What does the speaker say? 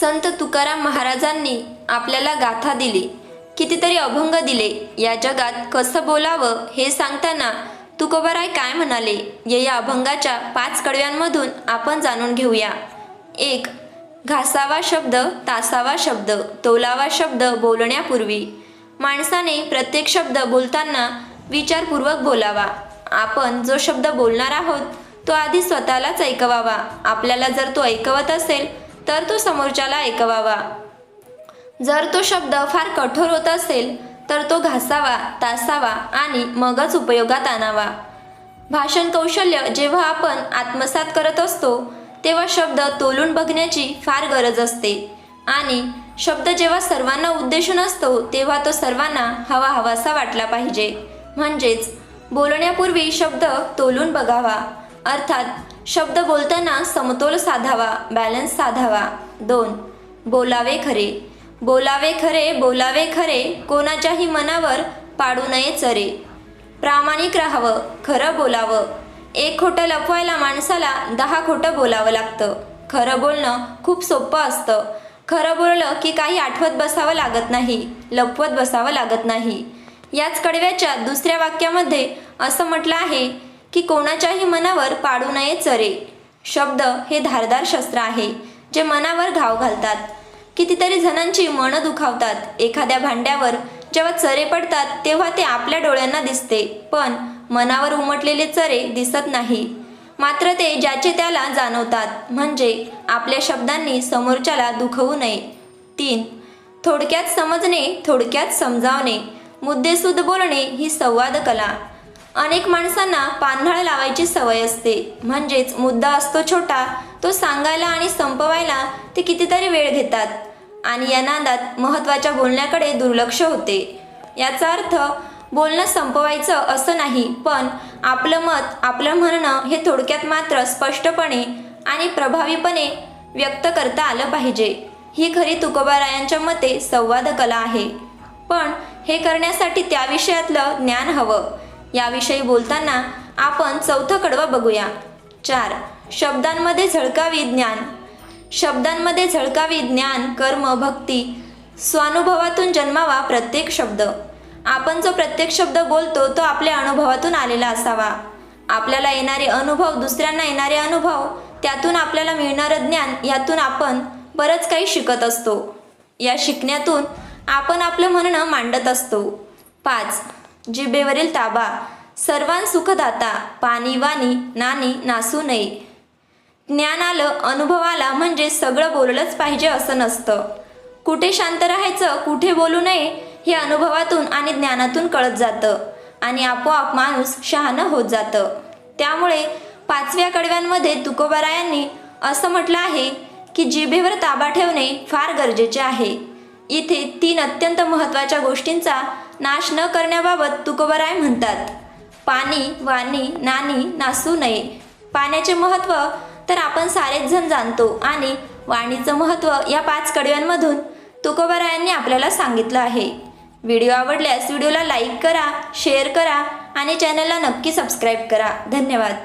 संत तुकाराम महाराजांनी आपल्याला गाथा दिली. कितीतरी अभंग दिले. या जगात कसं बोलावं हे सांगताना तुकोबाराय काय म्हणाले? या या अभंगाच्या पाच कडव्यांमधून आपण जाणून घेऊया. एक घासावा शब्द तासावा शब्द तोलावा शब्द बोलण्यापूर्वी. माणसाने प्रत्येक शब्द बोलताना विचारपूर्वक बोलावा. आपण जो शब्द बोलणार आहोत तो आधी स्वतःलाच ऐकवावा. आपल्याला जर तो ऐकवत असेल तर तो समोरच्याला ऐकवावा. जर तो शब्द फार कठोर होत असेल तर तो घासावा तासावा आणि मगच उपयोगात आणावा. भाषण कौशल्य जेव्हा आपण आत्मसात करत असतो तेव्हा शब्द तोलून बघण्याची फार गरज असते. आणि शब्द जेव्हा सर्वांना उद्देशून असतो तेव्हा तो सर्वांना हवा हवासा वाटला पाहिजे. म्हणजेच बोलण्यापूर्वी शब्द तोलून बघावा. अर्थात शब्द बोलताना समतोल साधावा बॅलन्स साधावा. दोन बोलावे खरे. बोलावे खरे बोलावे खरे कोणाच्याही मनावर पाडू नये चरे. प्रामाणिक राहावं खरं बोलावं. एक खोटं लपवायला माणसाला दहा खोटं बोलावं लागतं. खरं बोलणं खूप सोपं असतं. खरं बोललं की काही आठवत बसावं लागत नाही लपवत बसावं लागत नाही. याच कडव्याच्या दुसऱ्या वाक्यामध्ये असं म्हटलं आहे की कोणाच्याही मनावर पाडू नये चरे. शब्द हे धारदार शस्त्र आहे जे मनावर घाव घालतात. कितीतरी जणांची मनं दुखावतात. एखाद्या भांड्यावर जेव्हा चरे पडतात तेव्हा ते आपल्या डोळ्यांना दिसते पण मनावर उमटलेले चरे दिसत नाही. मात्र ते ज्याचे त्याला जाणवतात म्हणजे आपल्या शब्दांनी समोरच्याला दुखवू नये. तीन थोडक्यात समजणे थोडक्यात समजावणे. मुद्देसूद बोलणे ही संवाद कला अनेक माणसांना पान्हाळ लावायची सवय असते. म्हणजेच मुद्दा असतो छोटा तो सांगायला आणि संपवायला ते कितीतरी वेळ घेतात. आणि या नादात महत्त्वाच्या बोलण्याकडे दुर्लक्ष होते. याचा अर्थ बोलणं संपवायचं असं नाही पण आपलं मत आपलं म्हणणं हे थोडक्यात मात्र स्पष्टपणे आणि प्रभावीपणे व्यक्त करता आलं पाहिजे. ही खरी तुकोबारायांच्या मते संवाद कला आहे. पण हे करण्यासाठी त्या विषयातलं ज्ञान हवं. याविषयी बोलताना आपण चौथं कडवं बघूया. चार. शब्दांमध्ये झळकावी ज्ञान. शब्दांमध्ये झळकावी ज्ञान कर्म भक्ती स्वानुभवातून जन्मावा प्रत्येक शब्द. आपण जो प्रत्येक शब्द बोलतो तो आपल्या अनुभवातून आलेला असावा. आपल्याला येणारे अनुभव दुसऱ्यांना येणारे अनुभव त्यातून आपल्याला मिळणारं ज्ञान यातून आपण बरंच काही शिकत असतो. या शिकण्यातून आपण आपलं म्हणणं मांडत असतो. पाच. जिभेवरील ताबा. सर्वां सुखदाता. पाणी वाणी नाणी नासू नये. ज्ञान आलं अनुभव आला म्हणजे सगळं बोललंच पाहिजे असं नसतं. कुठे शांत राहायचं कुठे बोलू नये हे अनुभवातून आणि ज्ञानातून कळत जातं. आणि आपोआप माणूस शहाणं होत जातं. त्यामुळे पाचव्या कडव्यांमध्ये तुकोबारायांनी असं म्हटलं आहे की जिभेवर ताबा ठेवणे फार गरजेचे आहे. इथे तीन अत्यंत महत्त्वाच्या गोष्टींचा नाश न करण्याबाबत तुकोबराय म्हणतात. पाणी वाणी नाणी नासू नये. पाण्याचे महत्त्व तर आपण सारेच जण जाणतो आणि वाणीचं महत्त्व या पाच कडव्यांमधून तुकोबरायांनी आपल्याला सांगितलं आहे. व्हिडिओ आवडल्यास व्हिडिओला लाईक करा शेअर करा आणि चॅनलला नक्की सबस्क्राईब करा. धन्यवाद.